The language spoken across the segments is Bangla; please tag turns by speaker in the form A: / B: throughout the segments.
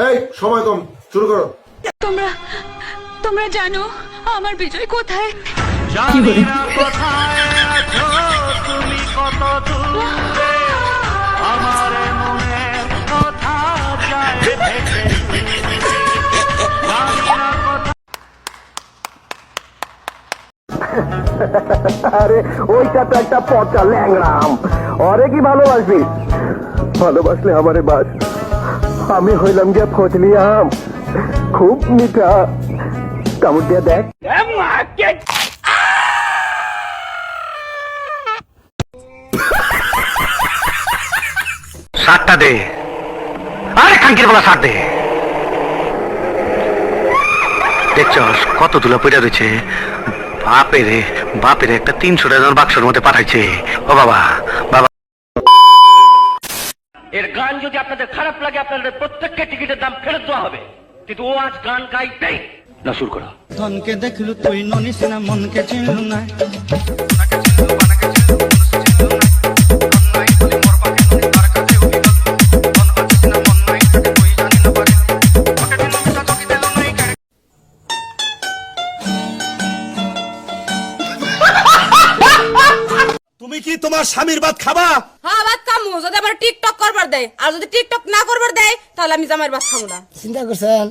A: এই সময় কম শুরু করো।
B: তোমরা তোমরা জানো আমার বিজয় কোথায়?
C: জানি না কোথায় আছো তুমি কত দূরে আমার মনে কথা যায় ভেসে জানি না কোথায়
D: আরে ওইটা তো একটা পচা ল্যাংরাম অরে কি ভালোবাসবি? ভালোবাসলে আমারে বাস আমি হইলাম গিয়া ফজলি আম। খুব মিঠা। কামড় দিয়ে দেখ।
E: সারটা দে। আরে খাঙ্কির বলা সার দে। দেখছস, কত ধুলা পড়ে রয়েছে বাপের বাপের একটা তিনশো টাকার বাক্সের মধ্যে পাঠাইছে। ও বাবা বাবা।
F: এর গান যদি আপনাদের খারাপ লাগে, আপনাদের প্রত্যেককে টিকিটের দাম ফেরত দেওয়া হবে। কিন্তু ও আজ গান গাইতেই না শুরু করা।
G: ধনকে দেখলু তুই, ননিস না, মনকে চিনলু না।
H: কি তোমার স্বামীর ভাত খাবা?
I: হ্যাঁ ভাত খামু। যদি আবার টিকটক করবার দেয় আর যদি টিকটক না করবার দেয় তাহলে আমি জামাইয়ের ভাত খাব না।
J: চিন্তা করছেন?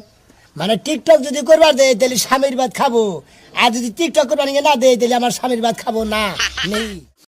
J: মানে টিকটক যদি করবার দেয় তাহলে স্বামীর ভাত খাব। আর যদি টিকটক করবার না দেয় তাহলে আমার স্বামীর ভাত খাব না। নেই।